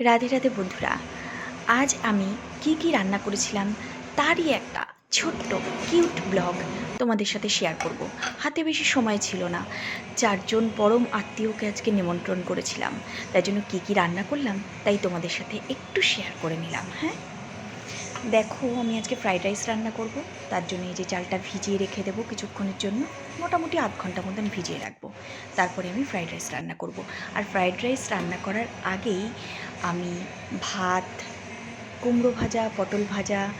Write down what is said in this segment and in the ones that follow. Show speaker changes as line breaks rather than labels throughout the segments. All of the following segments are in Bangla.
রাধে রাধে বন্ধুরা, আজ আমি কি কি রান্না করেছিলাম তারই একটা ছোট্ট কিউট ব্লগ তোমাদের সাথে শেয়ার করব। হাতে বেশি সময় ছিল না, চারজন পরম আত্মীয়কে আজকে নিমন্ত্রণ করেছিলাম। তাই জন্য কী কী রান্না করলাম তাই তোমাদের সাথে একটু শেয়ার করে নিলাম হ্যাঁ? দেখো, আমি আজকে ফ্রাইড রাইস রান্না করব। তার জন্য এই যে চালটা ভিজিয়ে রেখে দেবো কিছুক্ষণের জন্য। মোটামুটি আধ ঘণ্টা মতন ভিজিয়ে রাখব। তারপরে আমি ফ্রাইড রাইস রান্না করব। আর ফ্রাইড রাইস রান্না করার আগেই আমি ভাত, কুমড়ো ভাজা, পটল ভাজা,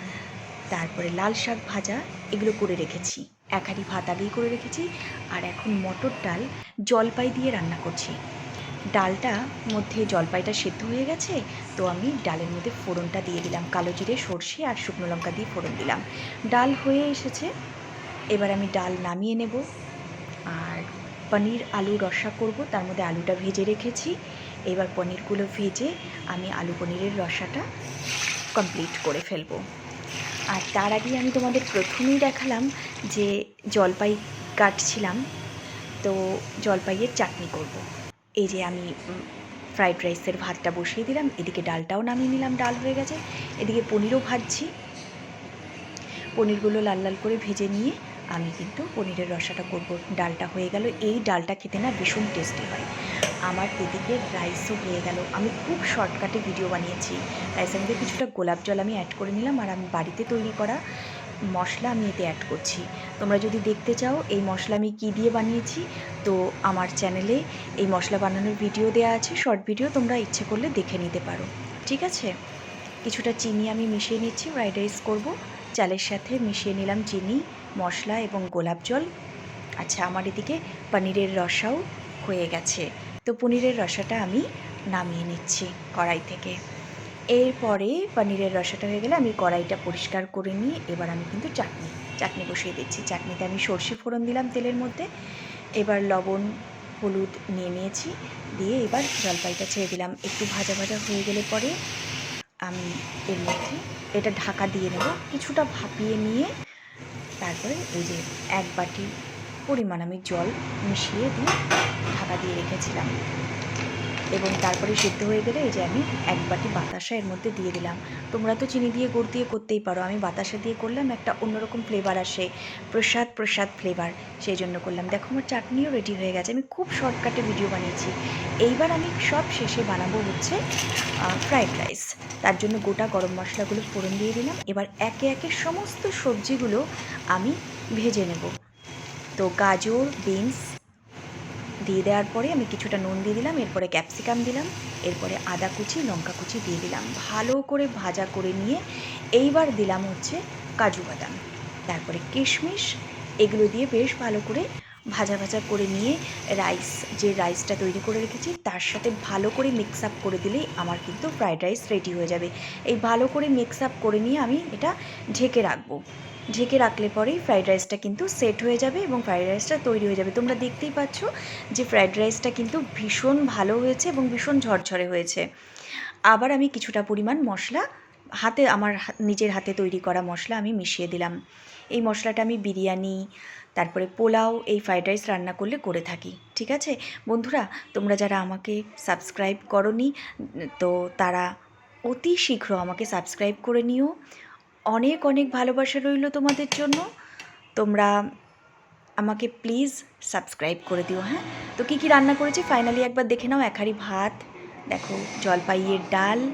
তারপরে লাল শাক ভাজা এগুলো করে রেখেছি। এক ভাত আগেই করে রেখেছি। আর এখন মটর ডাল জলপাই দিয়ে রান্না করছি। ডালটা মধ্যে জলপাইটা সেদ্ধ হয়ে গেছে, তো আমি ডালের মধ্যে ফোড়নটা দিয়ে দিলাম। কালো জিরে, সর্ষে আর শুকনো লঙ্কা দিয়ে ফোড়ন দিলাম। ডাল হয়ে এসেছে। এবার আমি ডাল নামিয়ে নেব। আর পনির আলু রসা করব, তার মধ্যে আলুটা ভেজে রেখেছি। এবার পনিরগুলো ভেজে আমি আলু পনিরের রসাটা কমপ্লিট করে ফেলব। আর তার আগে আমি তোমাদের প্রথমেই দেখালাম যে জলপাই কাটছিলাম, তো জলপাইয়ের চাটনি করব। এই যে আমি ফ্রাইড রাইসের ভাতটা বসিয়ে দিলাম, এদিকে ডালটাও নামিয়ে নিলাম, ডাল হয়ে গেছে। এদিকে পনিরও ভাজছি। পনিরগুলো লাল লাল করে ভেজে নিয়ে আমি কিন্তু পনিরের রসাটা করব। ডালটা হয়ে গেল। এই ডালটা খেতে না ভীষণ টেস্টি হয়। আমার এদিকে রাইসও হয়ে গেল। আমি খুব শর্টকাটে ভিডিও বানিয়েছি। রাইসের মধ্যে কিছুটা গোলাপ জল আমি অ্যাড করে নিলাম আর আমি বাড়িতে তৈরি করা মশলা আমি এতে অ্যাড করছি। তোমরা যদি দেখতে চাও এই মশলা আমি কী দিয়ে বানিয়েছি, তো আমার চ্যানেলে এই মশলা বানানোর ভিডিও দেওয়া আছে। শর্ট ভিডিও তোমরা ইচ্ছে করলে দেখে নিতে পারো। ঠিক আছে? কিছুটা চিনি আমি মিশিয়ে নিচ্ছি ফ্রাইড রাইস করব। চালের সাথে মিশিয়ে নিলাম চিনি, মশলা এবং গোলাপ জল। আচ্ছা আমার এদিকে পনিরের রসাও হয়ে গেছে। তো পনিরের রসাটা আমি নামিয়ে নিচ্ছি কড়াই থেকে। এরপরে পনিরের রসাটা হয়ে গেলে আমি কড়াইটা পরিষ্কার করে নিয়ে এবার আমি কিন্তু চাটনি চাটনি বসিয়ে দিচ্ছি। চাটনিতে আমি সর্ষে ফোড়ন দিলাম তেলের মধ্যে। এবার লবণ, হলুদ নিয়ে নিয়েছি। দিয়ে এবার জলপাইটা ছেড়ে দিলাম। একটু ভাজা ভাজা হয়ে গেলে পরে আমি এর মধ্যে এটা ঢাকা দিয়ে নেব। কিছুটা ভাপিয়ে নিয়ে তারপরে এই যে এক বাটি পরিমাণ আমি জল মিশিয়ে দিয়ে ঢাকা দিয়ে রেখেছিলাম। এবং তারপরে সিদ্ধ হয়ে গেলে এই যে আমি এক বাটি বাতাসা এর মধ্যে দিয়ে দিলাম। তোমরা তো চিনি দিয়ে গুড় দিয়ে করতেই পারো। আমি বাতাসা দিয়ে করলাম, একটা অন্যরকম ফ্লেভার আসে, প্রসাদ প্রসাদ ফ্লেভার সেই জন্য করলাম। দেখো আমার চাটনিও রেডি হয়ে গেছে। আমি খুব শর্টকাটে ভিডিও বানিয়েছি। এইবার আমি সব শেষে বানাবো হচ্ছে ফ্রাইড রাইস তার জন্য গোটা গরম মশলাগুলো ফোড়ন দিয়ে দিলাম। এবার একে একে সমস্ত সবজিগুলো আমি ভেজে নেব। তো গাজর বিনস দিয়ে দেওয়ার পরে আমি কিছুটা নুন দিয়ে দিলাম, এরপরে ক্যাপসিকাম দিলাম, এরপরে আদা কুচি, লঙ্কা কুচি দিয়ে দিলাম। ভালো করে ভাজা করে নিয়ে এইবার দিলাম হচ্ছে কাজু বাদাম। তারপরে কিশমিশ, এগুলো দিয়ে বেশ ভালো করে ভাজা ভাজা করে নিয়ে রাইস, যে রাইসটা তৈরি করে রেখেছি, তার সাথে ভালো করে মিক্স আপ করে দিলেই আমার কিন্তু ফ্রাইড রাইস রেডি হয়ে যাবে। এই ভালো করে মিক্স আপ করে নিয়ে আমি এটা ঢেকে রাখব। ঢেকে রাখলে পরেই ফ্রাইড রাইসটা কিন্তু সেট হয়ে যাবে এবং ফ্রাইড রাইসটা তৈরি হয়ে যাবে। তোমরা দেখতেই পাচ্ছ যে ফ্রাইড রাইসটা কিন্তু ভীষণ ভালো হয়েছে এবং ভীষণ ঝরঝরে হয়েছে। আবার আমি কিছুটা পরিমাণ মশলা, হাতে, আমার নিজের হাতে তৈরি করা মশলা আমি মিশিয়ে দিলাম। এই মশলাটা আমি বিরিয়ানি, তারপরে পোলাও, এই ফ্রাইড রাইস রান্না করলে করে থাকি, ঠিক আছে? বন্ধুরা, তোমরা যারা আমাকে সাবস্ক্রাইব করনি, তো তারা অতি শীঘ্র আমাকে সাবস্ক্রাইব করে নিও। অনেক অনেক ভালোবাসা রইল তোমাদের জন্য। তোমরা আমাকে প্লিজ সাবস্ক্রাইব করে দিও হ্যাঁ? তো কী কী রান্না করেছি? ফাইনালি একবার দেখে নাও, এক হাঁড়ি ভাত, দেখো, জলপাইয়ের ডাল।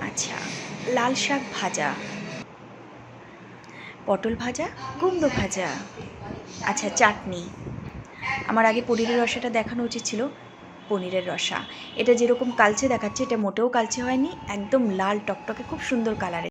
আচ্ছা লাল শাক ভাজা। পটল ভাজা, কুমড়ো ভাজা। আচ্ছা চাটনি। আমার আগে পনিরের রসাটা দেখানো উচিত ছিল। পনিরের রসা। এটা যেরকম কালচে দেখাচ্ছে, এটা মোটেও কালচে হয়নি, একদম লাল টকটকে খুব সুন্দর কালারের